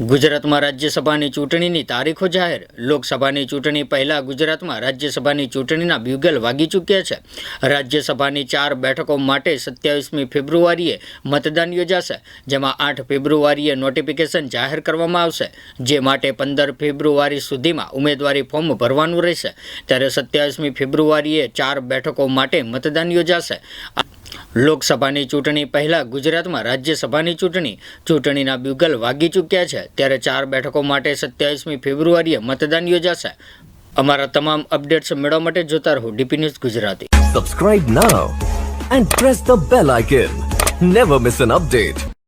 ગુજરાતમાં રાજ્યસભાની ચૂંટણીની તારીખો જાહેર. લોકસભાની ચૂંટણી પહેલાં ગુજરાતમાં રાજ્યસભાની ચૂંટણીના બ્યુગલ વાગી ચૂક્યા છે. રાજ્યસભાની ચાર બેઠકો માટે સત્યાવીસમી ફેબ્રુઆરીએ મતદાન યોજાશે, જેમાં આઠ ફેબ્રુઆરીએ નોટિફિકેશન જાહેર કરવામાં આવશે, જે માટે પંદર ફેબ્રુઆરી સુધીમાં ઉમેદવારી ફોર્મ ભરવાનું રહેશે. ત્યારે સત્યાવીસમી ફેબ્રુઆરીએ ચાર બેઠકો માટે મતદાન યોજાશે. લોકસભાની ચૂંટણી પહેલાં ગુજરાતમાં રાજ્યસભાની ચૂંટણી, ચૂંટણીના બ્યુગલ વાગી ચૂક્યા છે. ત્યારે ચાર બેઠકો માટે સત્યાવીસમી ફેબ્રુઆરીએ મતદાન યોજાશે. અમારા તમામ અપડેટ્સ મેળવવા માટે જોતા રહો DP news Gujarati. Subscribe now and press the bell icon never miss an update.